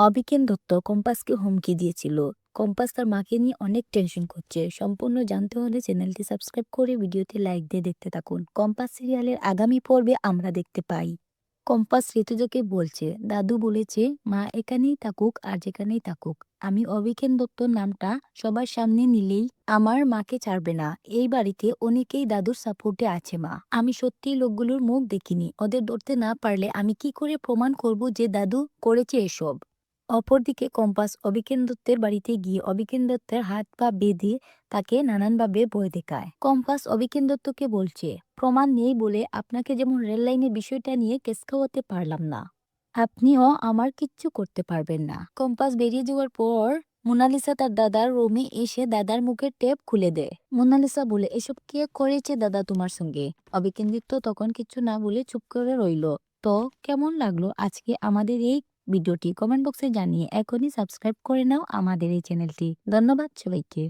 অবিকেন দত্ত কম্পাসকে হুমকি দিয়েছিল। কম্পাস তার মাকে নিয়ে অনেক টেনশন করছে। সম্পূর্ণ জানতে হলে চ্যানেলটি সাবস্ক্রাইব করে ভিডিওতে লাইক দিয়ে দেখতে থাকুন। কম্পাস সিরিয়ালের আগামী পর্বে আমরা দেখতে পাই। কম্পাস ঋতুজাকে বলছে, দাদু বলেছে, মা এখানেই থাকুক আর যেখানেই থাকুক। আমি অবিকেন দত্তর নামটা সবার সামনে নিলেই আমার মাকে ছাড়বে না। এই বাড়িতে অনেকেই দাদুর সাপোর্টে আছে মা। আমি সত্যিই লোকগুলোর মুখ দেখিনি। ওদের ধরতে না পারলে আমি কি করে প্রমাণ করব যে দাদু করেছে এসব? অপরদিকে কম্পাস অবিকেন দত্তের বাড়িতে গিয়ে অবিকেন দত্তের হাত পা বেঁধে তাকে নানানভাবে ভয় দেখায়। কম্পাস অবিকেন দত্তকে বলছে, প্রমাণ নেই বলে আপনাকে যেমন রেল লাইনের বিষয়টা নিয়ে কেস খাওয়াতে পারলাম না। আপনিও আমার কিচ্ছু করতে পারবেন না। কম্পাস বেরিয়ে যাওয়ার পর মোনালিসা তার দাদার রুমে এসে দাদার মুখের টেপ খুলে দেয়। মোনালিসা বলে, এসব কে করেছে দাদা তোমার সঙ্গে? অবিকেন্দ্রিত তখন কিছু না বলে চুপ করে রইল। তো কেমন লাগল আজকে আমাদের এই ভিডিওটি কমেন্ট বক্সে জানিয়ে এখনই সাবস্ক্রাইব করে নাও আমাদের এই চ্যানেলটি। ধন্যবাদ সবাইকে।